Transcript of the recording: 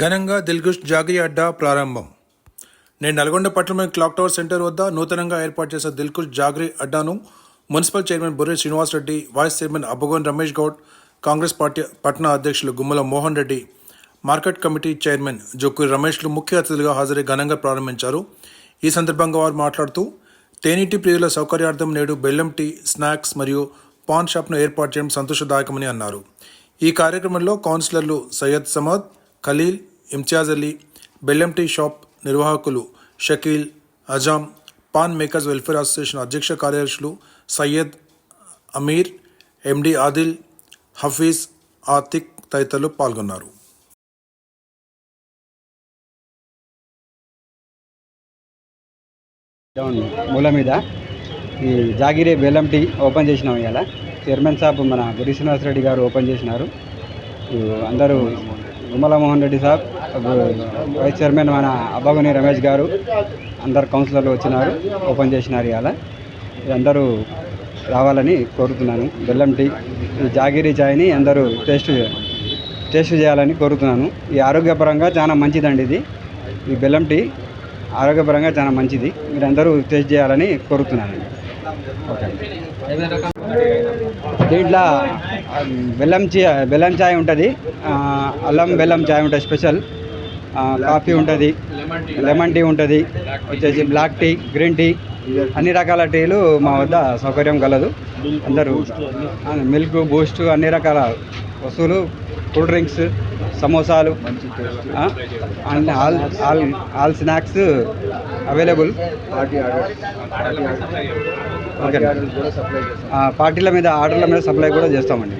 ఘనంగా దిల్గుష్ జాగరి అడ్డా ప్రారంభం. నేను నల్గొండ పట్టణంలోని క్లాక్ టవర్ సెంటర్ వద్ద నూతనంగా ఏర్పాటు చేసిన Dilkush jaggery అడ్డాను municipal chairman Burri Srinivas Reddy vice chairman Abbagoni Ramesh Goud Congress party పట్టణ అధ్యక్షులు Gummala Mohan Reddy market committee chairman Jokkuri రమేష్లు ముఖ్య అతిథులుగా హాజరై ఘనంగా ప్రారంభించారు. ఈ సందర్భంగా వారు మాట్లాడుతూ తేనీటి ప్రియుల సౌకర్యార్థం నేడు బెల్లం టీ స్నాక్స్ మరియు పాన్ షాప్ను ఏర్పాటు చేయడం సంతోషదాయకమని అన్నారు. ఈ కార్యక్రమంలో కౌన్సిలర్లు సయ్యద్ సమద్ ఖలీల్ ఇమ్తియాజ్ అలీ బెల్లం టీ షాప్ నిర్వాహకులు Shakeel Azam paan makers welfare association అధ్యక్ష కార్యదర్శులు సయ్యద్ అమీర్ ఎండి ఆదిల్ హఫీజ్ ఆతిక్ తదితరులు పాల్గొన్నారు. డౌన్ మూల మీద. ఈ జాగిరే బెల్లం టీ ఓపెన్ చేసినాం ఇవాళ చైర్మన్ సాబ్ మన గురి శ్రీనివాసరెడ్డి గారు ఓపెన్ చేసినారు. అందరూ గుమ్మల మోహన్ రెడ్డి సాబ్ వైస్ చైర్మన్ మన అబ్బాగుని రమేష్ గారు అందరు కౌన్సిలర్లు వచ్చినారు ఓపెన్ చేసినారు ఇవాళ. అందరూ రావాలని కోరుతున్నాను. బెల్లం టీ ఈ జాగిరి చాయ్ని అందరూ టేస్ట్ టేస్ట్ చేయాలని కోరుతున్నాను. ఈ ఆరోగ్యపరంగా చాలా మంచిదండి ఇది. ఈ బెల్లం టీ ఆరోగ్యపరంగా చాలా మంచిది. మీరందరూ టేస్ట్ చేయాలని కోరుతున్నాను. దీంట్లో బెల్లం చీ బెల్లం చాయ్ ఉంటుంది. అల్లం బెల్లం చాయ్ ఉంటుంది స్పెషల్. కాఫీ ఉంటుంది లెమన్ టీ ఉంటుంది వచ్చేసి బ్లాక్ టీ గ్రీన్ టీ అన్ని రకాల టీలు మా వద్ద సౌకర్యం కలదు. అందరూ మిల్క్ బూస్ట్ అన్ని రకాల వస్తువులు కూల్ డ్రింక్స్ సమోసాలు and all all all snacks available. పార్టీల మీద ఆర్డర్ల మీద సప్లై కూడా చేస్తామండి.